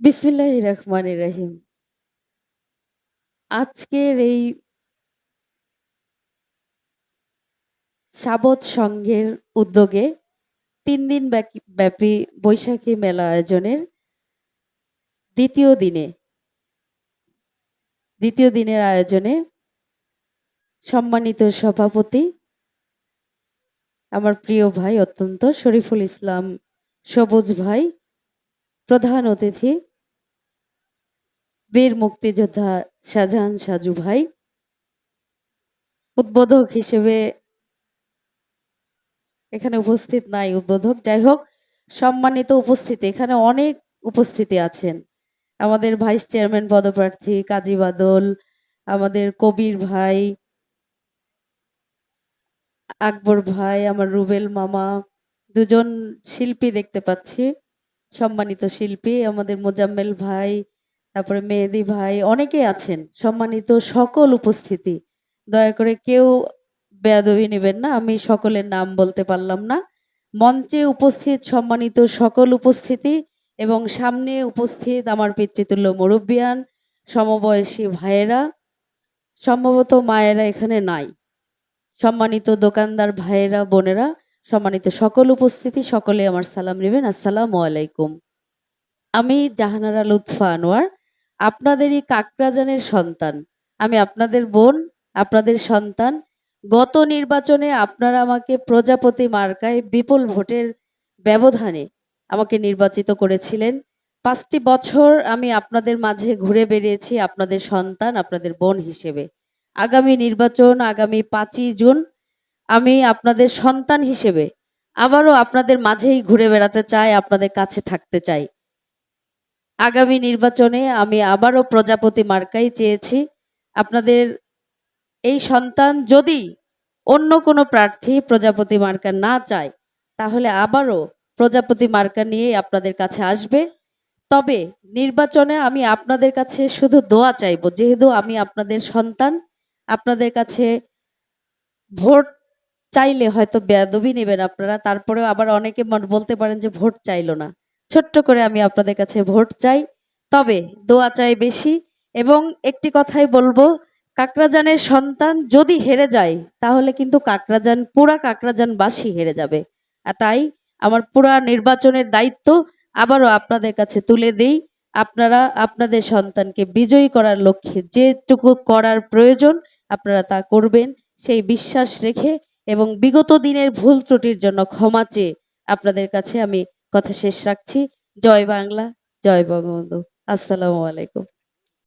বিসমিল্লাহ রহমান রহিম। আজকের এই সাবত সংঘের উদ্যোগে তিন দিন ব্যাপী বৈশাখী মেলা আয়োজনের দ্বিতীয় দিনে, দ্বিতীয় দিনের আয়োজনে সম্মানিত সভাপতি আমার প্রিয় ভাই অত্যন্ত শরীফুল ইসলাম সবুজ ভাই, প্রধান অতিথি বীর মুক্তিযোদ্ধা শাহজাহান সাজু ভাই। উদ্বোধক হিসেবে এখানে উপস্থিত নাই উদ্বোধক। যাই হোক, সম্মানিত উপস্থিতি। এখানে অনেক উপস্থিতি আছেন। আমাদের ভাইস চেয়ারম্যান পদপ্রার্থী কাজী বাদল, আমাদের কবির ভাই, আকবর ভাই, আমার রুবেল মামা, দুজন শিল্পী দেখতে পাচ্ছি। সম্মানিত শিল্পী, আমাদের মোজাম্মেল ভাই তারপরে মেহেদি ভাই, অনেকে আছেন, সম্মানিত সকল উপস্থিতি। দয়া করে কেউ বেয়াদবি নেবেন না, আমি সকলের নাম বলতে পারলাম না। মঞ্চে উপস্থিত সম্মানিত সকল উপস্থিতি এবং সামনে উপস্থিত আমার পিতৃতুল্য মুরব্বিয়ান, সমবয়সী ভাইয়েরা, সম্ভবত মায়েরা এখানে নাই। সম্মানিত দোকানদার ভাইয়েরা, বোনেরা, সম্মানিত সকল উপস্থিতি, সকলে আমার সালাম নেবেন। আসসালামু আলাইকুম। আমি জাহানারা লুৎফা আনোয়ার আপনাদেরই কাকরাজানের সন্তান। আমি আপনাদের বোন, আপনাদের সন্তান। গত নির্বাচনে আপনারা আমাকে প্রজাপতি মার্কায় বিপুল ভোটের ব্যবধানে আমাকে নির্বাচিত করেছিলেন। পাঁচটি বছর আমি আপনাদের মাঝে ঘুরে বেরিয়েছি আপনাদের সন্তান, আপনাদের বোন হিসেবে। আগামী নির্বাচন আগামী পাঁচই জুন আমি আপনাদের সন্তান হিসেবে আবারও আপনাদের মাঝেই ঘুরে বেড়াতে চাই, আপনাদের কাছে থাকতে চাই। আগামী নির্বাচনে আমি আবারও প্রজাপতি মার্কাই চেয়েছি। আপনাদের এই সন্তান যদি অন্য কোনো প্রার্থী প্রজাপতি মার্কা না চায়, তাহলে আবারও প্রজাপতি মার্কা নিয়ে আপনাদের কাছে আসবে। তবে নির্বাচনে আমি আপনাদের কাছে শুধু দোয়া চাইব, যেহেতু আমি আপনাদের সন্তান, আপনাদের কাছে ভোট চাইলে হয়তো বেয়াদবি নেবেন আপনারা, তারপরেও আবার অনেকে বলতে পারেন যে ভোট চাইলো না। ছোট্ট করে আমি আপনাদের কাছে ভোট চাই। তবে দোয়া চাই বেশি। এবং একটি কথাই বলব, কাকরাজানের সন্তান যদি হেরে যায়, তাহলে কিন্তু কাকরাজান, পুরা কাকরাজানবাসী হেরে যাবে। আর তাই আমার পুরা নির্বাচনের দায়িত্ব আবারও আপনাদের কাছে তুলে দেই। আপনারা আপনাদের সন্তানকে বিজয়ী করার লক্ষ্যে যেটুকু করার প্রয়োজন, আপনারা তা করবেন। সেই বিশ্বাস রেখে এবং বিগত দিনের ভুল ত্রুটির জন্য ক্ষমা চেয়ে আপনাদের কাছে আমি কথা শেষ রাখছি। জয় বাংলা জয় বঙ্গবন্ধু। আসসালামু আলাইকুম।